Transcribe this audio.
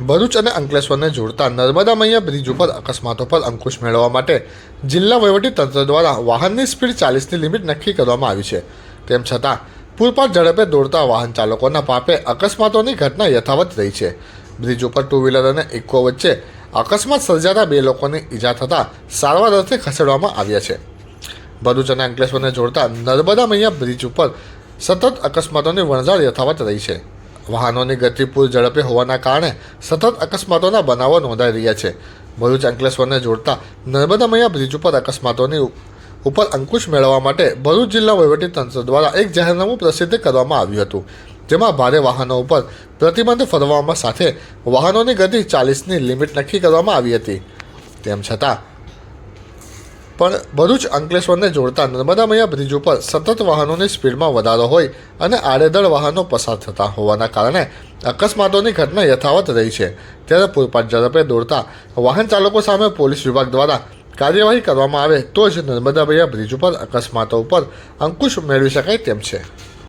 ભરૂચ અને અંકલેશ્વરને જોડતા નર્મદા મૈયા બ્રિજ ઉપર અકસ્માતો પર અંકુશ મેળવવા માટે જિલ્લા વહીવટી તંત્ર દ્વારા વાહનની સ્પીડ ચાલીસની લિમિટ નક્કી કરવામાં આવી છે. તેમ છતાં, પૂરપાટ ઝડપે દોડતા વાહન ચાલકોના પાપે અકસ્માતોની ઘટના યથાવત રહી છે. બ્રિજ ઉપર ટુ વ્હીલર અને ઇકો વચ્ચે અકસ્માત સર્જાતા બે લોકોને ઈજા થતાં સારવાર અર્થે ખસેડવામાં આવ્યા છે. ભરૂચ અને અંકલેશ્વરને જોડતા નર્મદા મૈયા બ્રિજ ઉપર સતત અકસ્માતોની વણઝાર યથાવત રહી છે. વાહનોની ગતિ પૂર ઝડપે હોવાના કારણે સતત અકસ્માતોના બનાવો નોંધાઈ રહ્યા છે. ભરૂચ અંકલેશ્વરને જોડતા નર્મદા મૈયા બ્રિજ ઉપર અકસ્માતોની ઉપર અંકુશ મેળવવા માટે ભરૂચ જિલ્લા વહીવટી તંત્ર દ્વારા એક જાહેરનામું પ્રસિદ્ધ કરવામાં આવ્યું હતું. જેમાં ભારે વાહનો ઉપર પ્રતિબંધ ફરવામાં સાથે વાહનોની ગતિ ચાલીસની લિમિટ નક્કી કરવામાં આવી હતી. તેમ છતાં પણ ભરૂચ અંકલેશ્વરને જોડતા નર્મદા મૈયા બ્રિજ ઉપર સતત વાહનોની સ્પીડમાં વધારો હોય અને આડેધડ વાહનો પસાર થતા હોવાના કારણે અકસ્માતોની ઘટના યથાવત રહી છે. ત્યારે પૂરપાટ ઝડપે દોડતા વાહન ચાલકો સામે પોલીસ વિભાગ દ્વારા કાર્યવાહી કરવામાં આવે તો જ નર્મદા મૈયા બ્રિજ ઉપર અકસ્માતો ઉપર અંકુશ મેળવી શકાય તેમ છે.